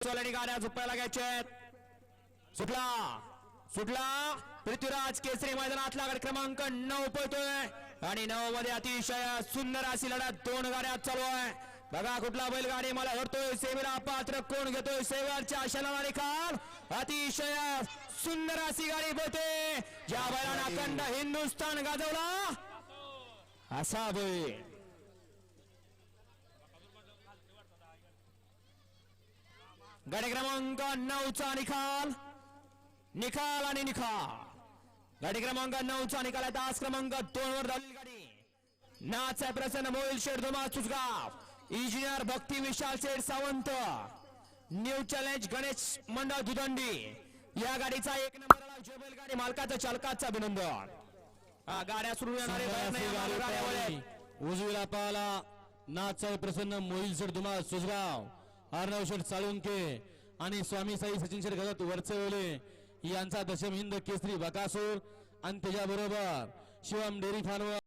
चोलणी गाड्या झुपायला घ्यायचे सुटला. सुटला. पृथ्वीराज केसरी मैदानातला गड क्रमांक नऊ पळतोय. आणि नऊ मध्ये अतिशय सुंदर अशी लढत दोन गाड्या चालू आहे. बघा कुठला बैलगाडी मला हरतोय सेवेला पात्र कोण घेतोय? सेवेच्या आशाला निकाल अतिशय सुंदर अशी गाडी पळते. ज्या बैलानं अखंड हिंदुस्थान गाजवला. असा बैल. गाडी क्रमांक नऊचा निकाल. निकाल आणि निकाल. गाडी क्रमांक नऊचा निकाल आहे. तास क्रमांक दोन वर झालेली गाडी. नाच आहे प्रसन्न मोहिल शेठ धुमा चुसगाव. Engineer Bhakti Vishal Sheth Sawant. New challenge Ganesh मंडळ दुदंडी. या गाडीचा एक नंबर जय बैलगाडी मालकाचं चालकाचं अभिनंदन. हा, गाड्या सुरू येणारे. उजवीला पाहाला. नाथसाहेब प्रसन्न मोहिल शेठ धुमा सुजगाव अर्णव शेठ साळुंके आणि स्वामी साई सचिन शेठ गजत वरचेवले यांचा दशम हिंद केसरी बकासूर. आणि त्याच्याबरोबर शिवम डेरी फार्मर.